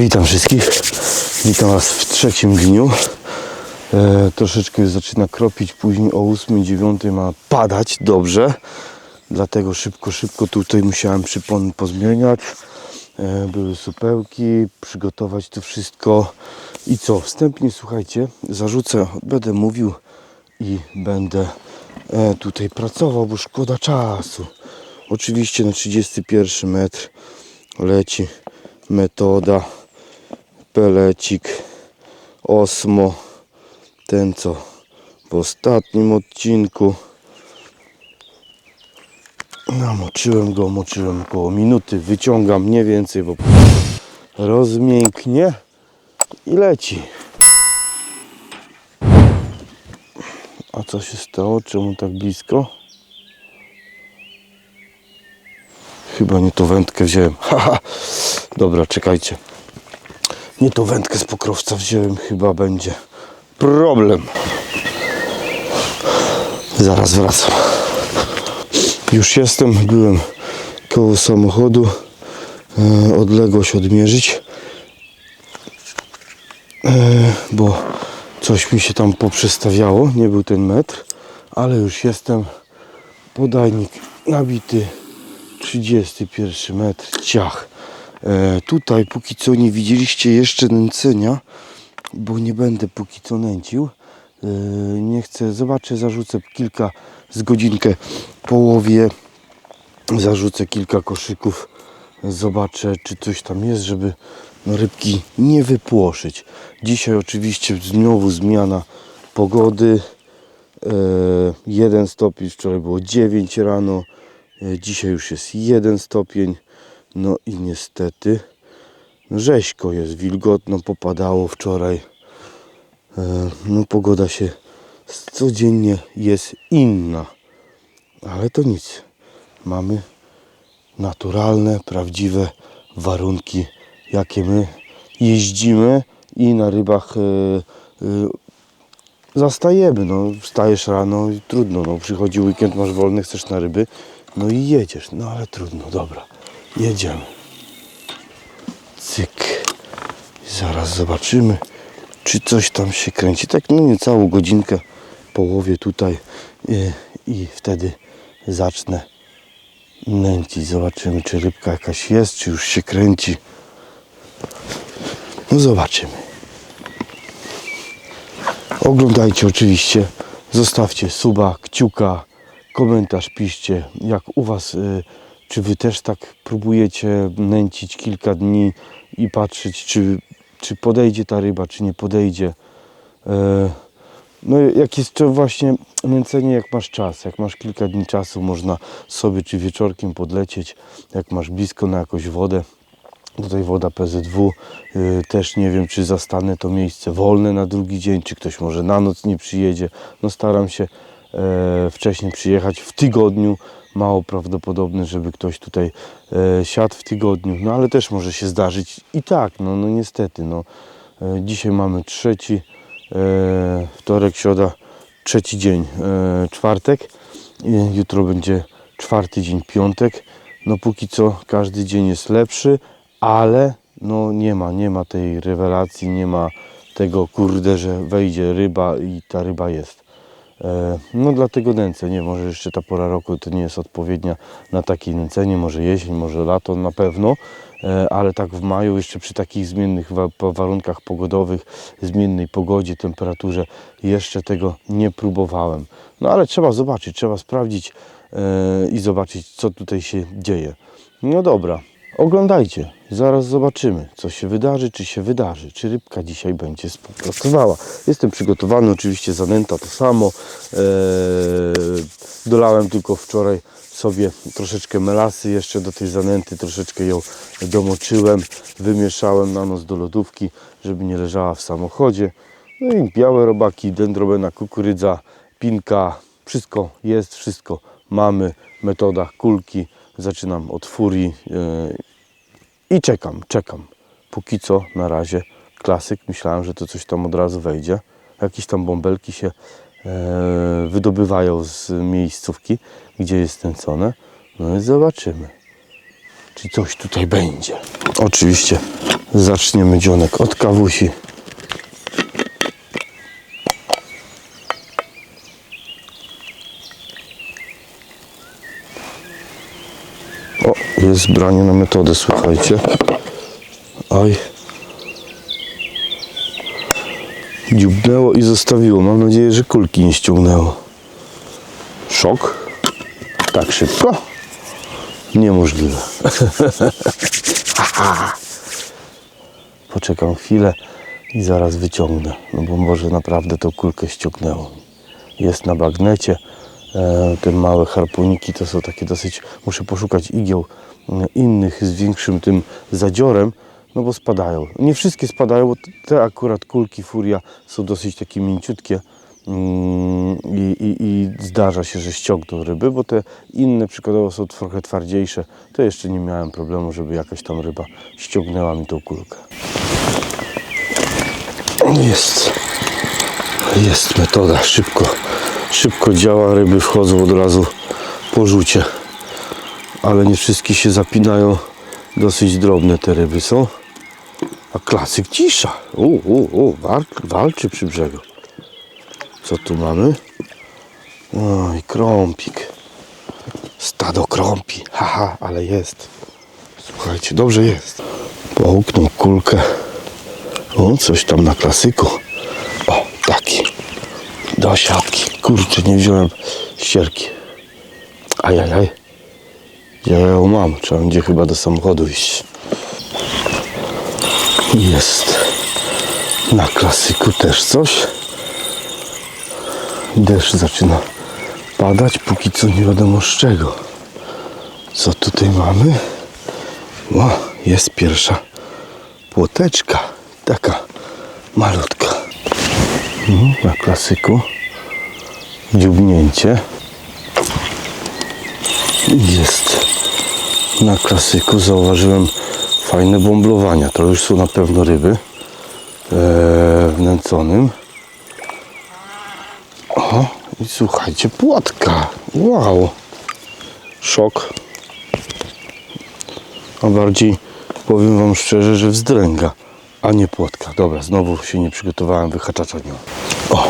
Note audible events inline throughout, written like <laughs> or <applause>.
Witam wszystkich. Witam Was w trzecim dniu. E, troszeczkę zaczyna kropić, później o 8, 9 ma padać dobrze. Dlatego szybko, szybko tutaj musiałem przypony pozmieniać. E, były supełki, przygotować to wszystko. I co? Wstępnie słuchajcie, zarzucę, będę mówił i będę e, tutaj pracował, bo szkoda czasu. Oczywiście na 31 metr leci metoda pelecik osmo ten co w ostatnim odcinku namoczyłem go, moczyłem około minuty wyciągam mniej więcej, bo rozmięknie i leci a co się stało? Czemu tak blisko? Chyba nie tą wędkę wziąłem. <laughs> Haha. Dobra, czekajcie. Nie tą wędkę z pokrowca wziąłem, chyba będzie problem. Zaraz wracam. Już jestem, byłem koło samochodu. E, odległość odmierzyć. E, bo coś mi się tam poprzestawiało. Nie był ten metr, ale już jestem. Podajnik nabity. 31 metr ciach. E, tutaj póki co nie widzieliście jeszcze nęcenia, bo nie będę póki co nęcił. E, nie chcę, zobaczę, zarzucę kilka z godzinkę połowie, zarzucę kilka koszyków, zobaczę czy coś tam jest, żeby rybki nie wypłoszyć. Dzisiaj oczywiście znowu zmiana pogody. E, jeden stopień, wczoraj było 9 rano, e, dzisiaj już jest jeden stopień. No i niestety rzeźko jest, wilgotno popadało wczoraj. E, No pogoda się codziennie jest inna, ale to nic. Mamy naturalne, prawdziwe warunki, jakie my jeździmy i na rybach e, e, zastajemy. No, wstajesz rano i trudno. No, przychodzi weekend, masz wolny, chcesz na ryby, no i jedziesz. No ale trudno, dobra. Jedziemy. Cyk. Zaraz zobaczymy, czy coś tam się kręci. Tak, no niecałą godzinkę, połowie tutaj i, i wtedy zacznę nęcić. Zobaczymy, czy rybka jakaś jest, czy już się kręci. No zobaczymy. Oglądajcie oczywiście, zostawcie suba, kciuka, komentarz piszcie, jak u Was, y, czy Wy też tak próbujecie nęcić kilka dni i patrzeć, czy, czy podejdzie ta ryba, czy nie podejdzie. E, No jak jest to właśnie nęcenie, jak masz czas, jak masz kilka dni czasu, można sobie czy wieczorkiem podlecieć, jak masz blisko na jakąś wodę, Tutaj woda PZW. y, Też nie wiem, czy zastanę to miejsce wolne na drugi dzień, czy ktoś może na noc nie przyjedzie. No staram się wcześniej przyjechać w tygodniu. Mało prawdopodobne, żeby ktoś tutaj e, siadł w tygodniu. No ale też może się zdarzyć i tak, no, no niestety. No. E, dzisiaj mamy trzeci, e, wtorek, środa, trzeci dzień, e, czwartek. Jutro będzie czwarty dzień, piątek. No póki co każdy dzień jest lepszy, ale no nie ma, nie ma tej rewelacji, nie ma tego kurde, że wejdzie ryba i ta ryba jest. E, No dlatego nęcę, nie, może jeszcze ta pora roku to nie jest odpowiednia na takie nęcenie, może jesień, może lato na pewno, e, ale tak w maju jeszcze przy takich zmiennych warunkach pogodowych, zmiennej pogodzie, temperaturze jeszcze tego nie próbowałem. No ale trzeba zobaczyć, trzeba sprawdzić e, i zobaczyć co tutaj się dzieje. No dobra, oglądajcie, zaraz zobaczymy co się wydarzy, czy się wydarzy, czy rybka dzisiaj będzie współpracowała. Jestem przygotowany, oczywiście zanęta to samo. Eee, dolałem tylko wczoraj sobie troszeczkę melasy jeszcze do tej zanęty, troszeczkę ją domoczyłem, wymieszałem na noc do lodówki, żeby nie leżała w samochodzie. No i białe robaki, dendrobena, kukurydza, pinka, wszystko jest, wszystko mamy. Metoda kulki, zaczynam od furii yy, i czekam, czekam. Póki co na razie klasyk. Myślałem, że to coś tam od razu wejdzie. Jakieś tam bąbelki się e, wydobywają z miejscówki, gdzie jest tęcone. No i zobaczymy, czy coś tutaj będzie. Oczywiście Zaczniemy dzionek od kawusi. O, jest branie na metodę, słuchajcie. Oj. Dziubnęło i zostawiło. Mam nadzieję, że kulki nie ściągnęło. Szok. Tak szybko? Niemożliwe. <laughs> Poczekam chwilę i zaraz wyciągnę. No bo może naprawdę tą kulkę ściągnęło. Jest na bagnecie. E, te małe harpuniki to są takie dosyć. Muszę poszukać igieł e, innych z większym tym zadziorem, no bo spadają. Nie wszystkie spadają, bo te akurat kulki furia są dosyć takie mięciutkie. Mm, I, i, I zdarza się, że ściągną ryby, bo te inne przykładowo są trochę twardziejsze. To jeszcze nie miałem problemu, żeby jakaś tam ryba ściągnęła mi tą kulkę. Jest. Jest metoda, szybko. Szybko działa, ryby wchodzą od razu po rzucie. Ale nie wszystkie się zapinają. Dosyć drobne te ryby są. A klasyk cisza. U, u, u, walczy, przy brzegu. Co tu mamy? Oj, krąpik. Stado krąpi. Haha, ale jest. Słuchajcie, dobrze jest. Połknął kulkę. O, coś tam na klasyku. Do siatki. Kurczę, nie wziąłem ścierki. Ajajaj. Ja ją mam. Trzeba będzie chyba do samochodu iść. Jest. Na klasyku też coś. Deszcz zaczyna padać. Póki co nie wiadomo z czego. Co tutaj mamy? O, jest pierwsza płoteczka. Taka malutka. Na klasyku. Dziubnięcie. Jest. Na klasyku zauważyłem fajne bomblowania. To już są na pewno ryby. Eee, w nęconym. O, i słuchajcie, płotka. Wow. Szok. A bardziej powiem Wam szczerze, że wzdręga, a nie płotka. Dobra, znowu się nie przygotowałem, wyhaczacza nie. O,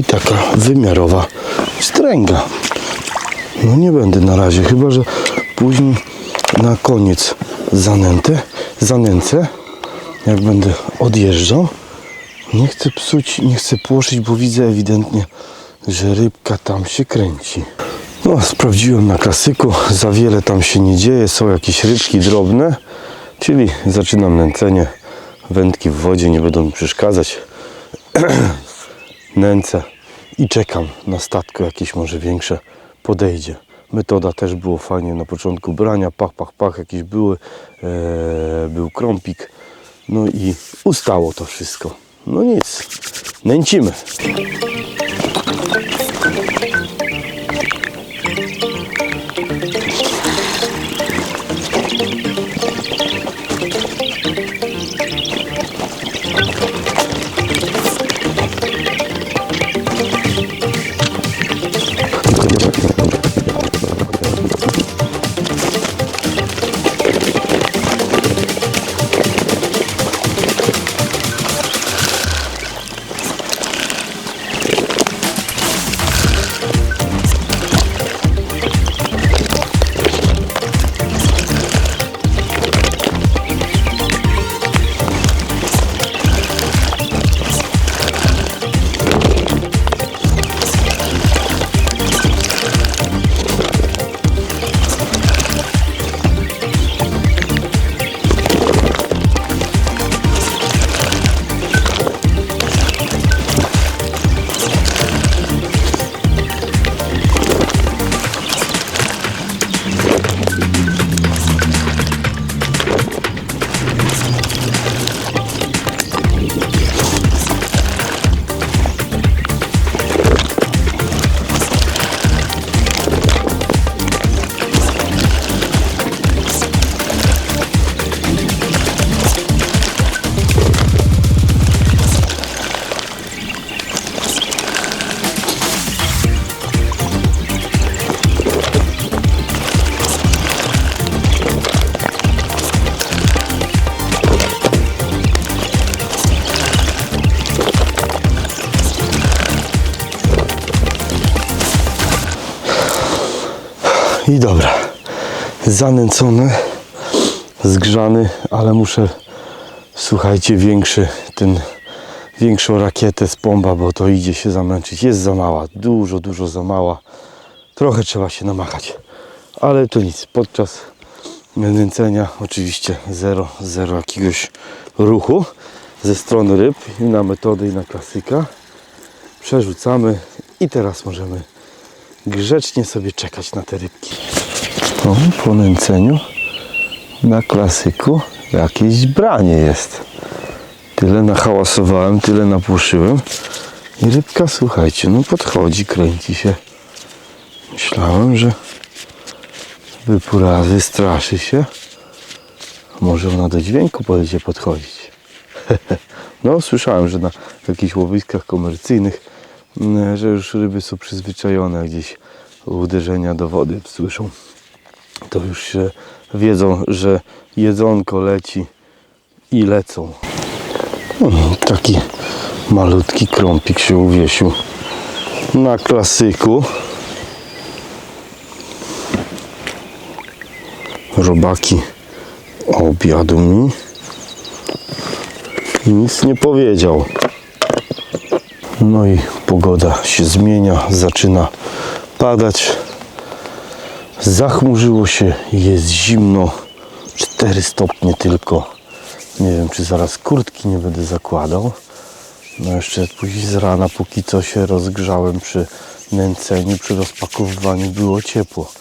i taka wymiarowa wzdręga. No nie będę na razie, chyba że później na koniec zanętę, zanęcę, jak będę odjeżdżał. Nie chcę psuć, nie chcę płoszyć, bo widzę ewidentnie, że rybka tam się kręci. No, sprawdziłem na klasyku, za wiele tam się nie dzieje, są jakieś rybki drobne, czyli zaczynam nęcenie. Wędki w wodzie nie będą mi przeszkadzać. <clears throat> Nęcę i czekam na statko jakieś może większe podejdzie. Metoda też było fajnie na początku brania, pach, pach, pach, jakieś były, e, był krąpik, no i ustało to wszystko. No nic, nęcimy. I dobra, zanęcony, zgrzany, ale muszę, słuchajcie, większy, ten, większą rakietę z pomba, bo to idzie się zamęczyć. Jest za mała, dużo, dużo za mała. Trochę trzeba się namachać, ale to nic. Podczas nęcenia oczywiście zero, zero jakiegoś ruchu ze strony ryb i na metodę i na klasyka. Przerzucamy i teraz możemy grzecznie sobie czekać na te rybki. O, po nęceniu na klasyku jakieś branie jest. Tyle nahałasowałem, tyle napłoszyłem. I rybka, słuchajcie, no podchodzi, kręci się. Myślałem, że wypura, wystraszy się. Może ona do dźwięku będzie podchodzić. <laughs> No, słyszałem, że na jakichś łowiskach komercyjnych, że już ryby są przyzwyczajone gdzieś uderzenia do wody słyszą. To już się wiedzą, że jedzonko leci i lecą. Mm, Taki malutki krąpik się uwiesił na klasyku. Robaki obiadu mi nic nie powiedział. No i pogoda się zmienia, zaczyna padać. Zachmurzyło się, jest zimno, 4 stopnie tylko. Nie wiem, czy zaraz kurtki nie będę zakładał. No jeszcze później z rana, póki co się rozgrzałem przy nęceniu, przy rozpakowywaniu było ciepło.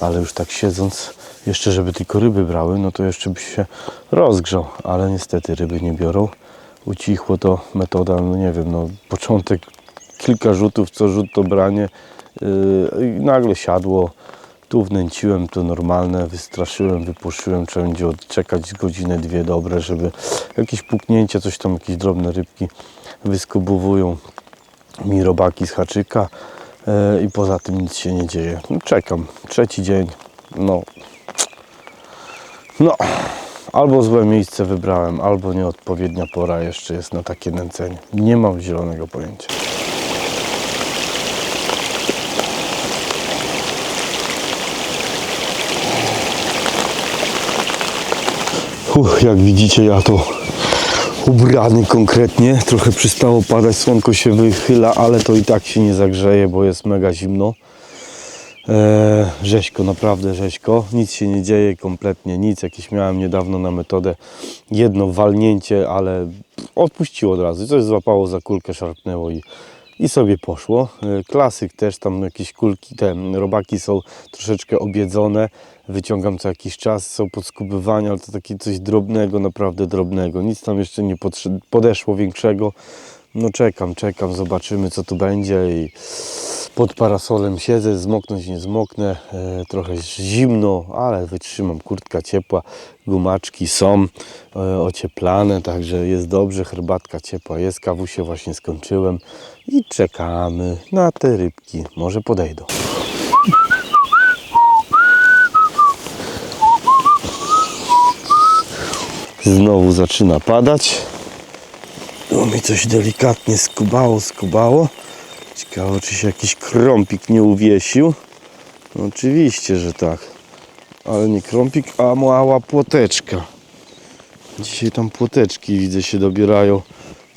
Ale już tak siedząc, jeszcze żeby tylko ryby brały, no to jeszcze by się rozgrzał. Ale niestety ryby nie biorą. Ucichło to metoda, no nie wiem, no początek kilka rzutów, co rzut to branie. Yy, i nagle siadło. Tu wnęciłem, to normalne, wystraszyłem, wypuszyłem, trzeba będzie odczekać godzinę, dwie dobre, żeby jakieś puknięcie, coś tam, jakieś drobne rybki wyskubowują mi robaki z haczyka e, i poza tym nic się nie dzieje. No, czekam, trzeci dzień, no, no, albo złe miejsce wybrałem, albo nieodpowiednia pora jeszcze jest na takie nęcenie. Nie mam zielonego pojęcia. Uch, jak widzicie, ja to ubrany konkretnie. Trochę przystało padać, słonko się wychyla, ale to i tak się nie zagrzeje, bo jest mega zimno. Eee, rzeźko, naprawdę rzeźko. Nic się nie dzieje, kompletnie nic. Jakieś miałem niedawno na metodę jedno walnięcie, ale odpuściło od razu. Coś złapało za kulkę, szarpnęło i, i sobie poszło. E, Klasyk też, tam jakieś kulki, te robaki są troszeczkę obiedzone. Wyciągam co jakiś czas, są podskubywania, ale to takie coś drobnego, naprawdę drobnego. Nic tam jeszcze nie podeszło większego. No czekam, czekam, zobaczymy co tu będzie i pod parasolem siedzę, zmoknąć nie zmoknę, e, trochę zimno, ale wytrzymam, kurtka ciepła, gumaczki są e, ocieplane, także jest dobrze, herbatka ciepła jest, kawusie właśnie skończyłem i czekamy na te rybki, może podejdą. Znowu zaczyna padać. Tu mi coś delikatnie skubało, skubało. Ciekawe, czy się jakiś krąpik nie uwiesił. No, oczywiście, że tak. Ale nie krąpik, a mała płoteczka. Dzisiaj tam płoteczki widzę się dobierają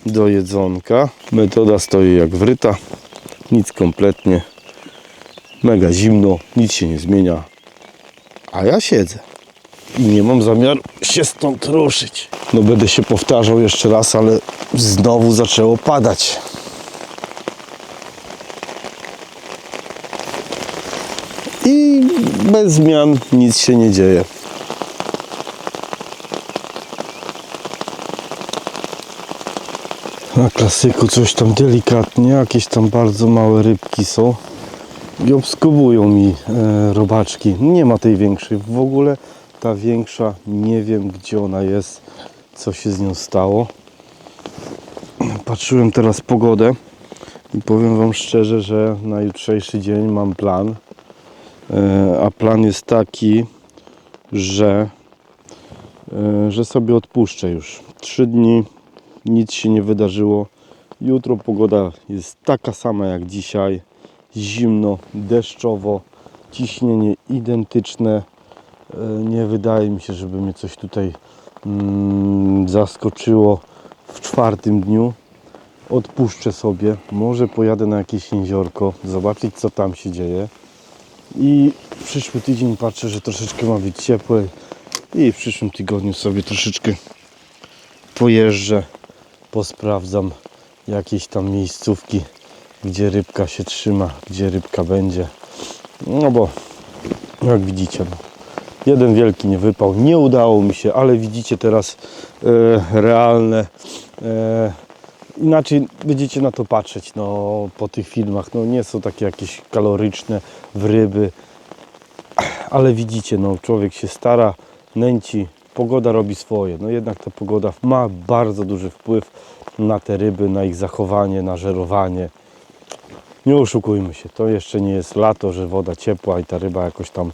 do jedzonka. Metoda stoi jak wryta. Nic kompletnie. Mega zimno, nic się nie zmienia. A ja siedzę. I nie mam zamiaru się stąd ruszyć. No będę się powtarzał jeszcze raz, ale znowu zaczęło padać. I bez zmian nic się nie dzieje. Na klasyku coś tam delikatnie, jakieś tam bardzo małe rybki są i obskubują mi e, robaczki. Nie ma tej większej. W ogóle ta większa, nie wiem gdzie ona jest, co się z nią stało. Patrzyłem teraz pogodę i powiem Wam szczerze, że na jutrzejszy dzień mam plan. E, a plan jest taki, że, e, że sobie odpuszczę już. Trzy dni, nic się nie wydarzyło. Jutro pogoda jest taka sama jak dzisiaj. Zimno, deszczowo, ciśnienie identyczne. E, Nie wydaje mi się, żeby mnie coś tutaj mm, zaskoczyło w czwartym dniu. Odpuszczę sobie, może pojadę na jakieś jeziorko, zobaczyć co tam się dzieje. I przyszły tydzień patrzę, że troszeczkę ma być ciepłej i w przyszłym tygodniu sobie troszeczkę pojeżdżę, posprawdzam jakieś tam miejscówki, gdzie rybka się trzyma, gdzie rybka będzie. No bo jak widzicie, no, jeden wielki nie wypał, nie udało mi się, ale widzicie teraz e, realne. E, inaczej będziecie na to patrzeć no, po tych filmach. No, nie są takie jakieś kaloryczne w ryby, ale widzicie, no, człowiek się stara, nęci, pogoda robi swoje. No jednak ta pogoda ma bardzo duży wpływ na te ryby, na ich zachowanie, na żerowanie. Nie oszukujmy się, to jeszcze nie jest lato, że woda ciepła i ta ryba jakoś tam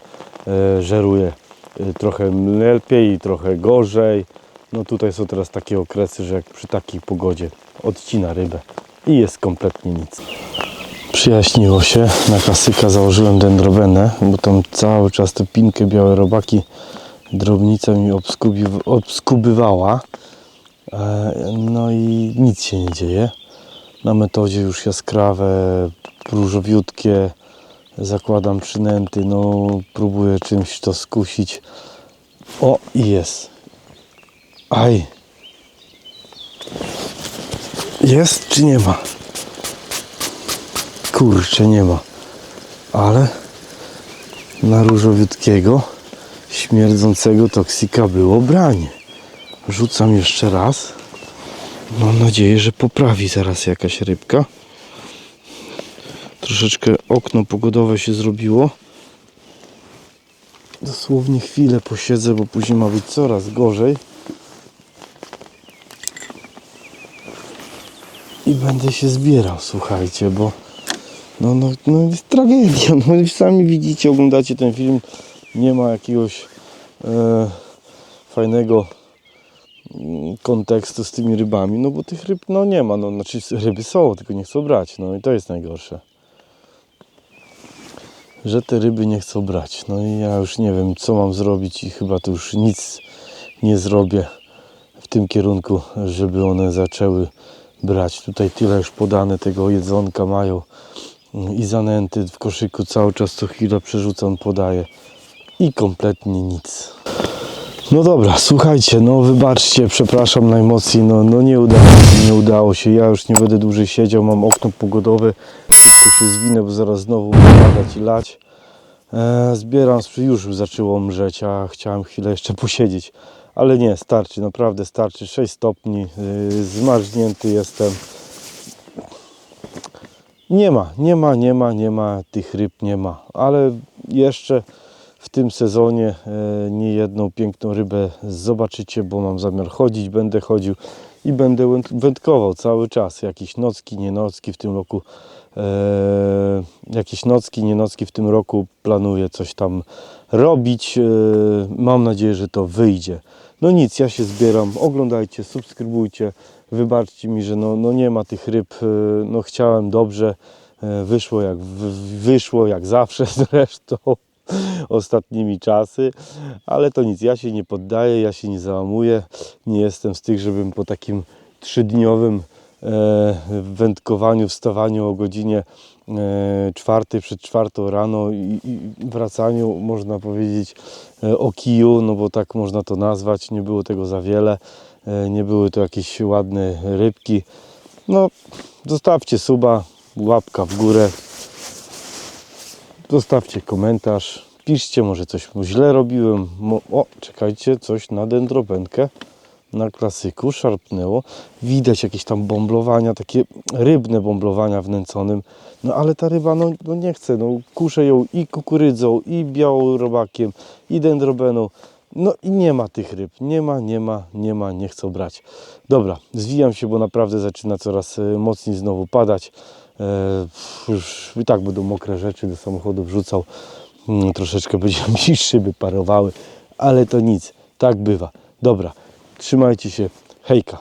e, żeruje trochę lepiej, trochę gorzej. No tutaj są teraz takie okresy, że jak przy takiej pogodzie odcina rybę i jest kompletnie nic. Przyjaśniło się, na klasyka założyłem dendrobenę, bo tam cały czas te pinkę białe robaki drobnica mi obskubywała. E, No i nic się nie dzieje. Na metodzie już jaskrawe, różowiutkie, zakładam przynęty, no próbuję czymś to skusić. O, i jest. Aj. Jest czy nie ma? Kurczę, nie ma. Ale na różowiutkiego, śmierdzącego toksika było branie. Rzucam jeszcze raz. Mam nadzieję, że poprawi zaraz jakaś rybka. Troszeczkę okno pogodowe się zrobiło. Dosłownie chwilę posiedzę, bo później ma być coraz gorzej. I będę się zbierał, słuchajcie, bo no, no, no jest tragedia. <laughs> No, sami widzicie, oglądacie ten film. Nie ma jakiegoś e, fajnego mm, kontekstu z tymi rybami, no bo tych ryb no nie ma, no znaczy ryby są, tylko nie chcą brać, no i to jest najgorsze. Że te ryby nie chcą brać, no i ja już nie wiem co mam zrobić i chyba to już nic nie zrobię w tym kierunku, żeby one zaczęły brać. Tutaj tyle już podane tego jedzonka mają i zanęty w koszyku cały czas co chwilę przerzucam, podaję i kompletnie nic. No dobra, słuchajcie, no wybaczcie, przepraszam najmocniej, no, no nie udało się, nie udało się, ja już nie będę dłużej siedział, mam okno pogodowe, to się zwinę, bo zaraz znowu padać i lać. E, zbieram, już zaczęło mrzeć, a chciałem chwilę jeszcze posiedzieć, ale nie, starczy, naprawdę starczy, 6 stopni, yy, zmarznięty jestem. Nie ma, nie ma, nie ma, nie ma, tych ryb nie ma, ale jeszcze w tym sezonie e, nie jedną piękną rybę zobaczycie, bo mam zamiar chodzić, będę chodził i będę węd- wędkował cały czas. Jakieś nocki, nie nocki w tym roku. E, jakieś nocki, nie nocki w tym roku planuję coś tam robić. E, mam nadzieję, że to wyjdzie. No nic, ja się zbieram. Oglądajcie, subskrybujcie. Wybaczcie mi, że no, no nie ma tych ryb. No chciałem dobrze. Wyszło jak, wyszło jak zawsze <laughs> zresztą <laughs> ostatnimi czasy, ale to nic, ja się nie poddaję, ja się nie załamuję, nie jestem z tych, żebym po takim trzydniowym e, wędkowaniu, wstawaniu o godzinie e, czwartej przed czwartą rano i, wracaniu, można powiedzieć, e, o kiju, no bo tak można to nazwać, nie było tego za wiele, nie były to jakieś ładne rybki, no zostawcie suba, łapka w górę, Zostawcie komentarz, piszcie, może coś źle robiłem. O, czekajcie, coś na dendrobenkę na klasyku szarpnęło. Widać jakieś tam bomblowania, takie rybne bomblowania w nęconym. No ale ta ryba, no, no nie chce, no kuszę ją i kukurydzą, i białą robakiem, i dendrobeną. No i nie ma tych ryb, nie ma, nie ma, nie ma, nie chcą brać. Dobra, zwijam się, bo naprawdę zaczyna coraz e, mocniej znowu padać. E, już i tak będą mokre rzeczy do samochodu wrzucał. Mm, Troszeczkę będzie <laughs> mi szyby parowały, ale to nic, tak bywa. Dobra, trzymajcie się, hejka.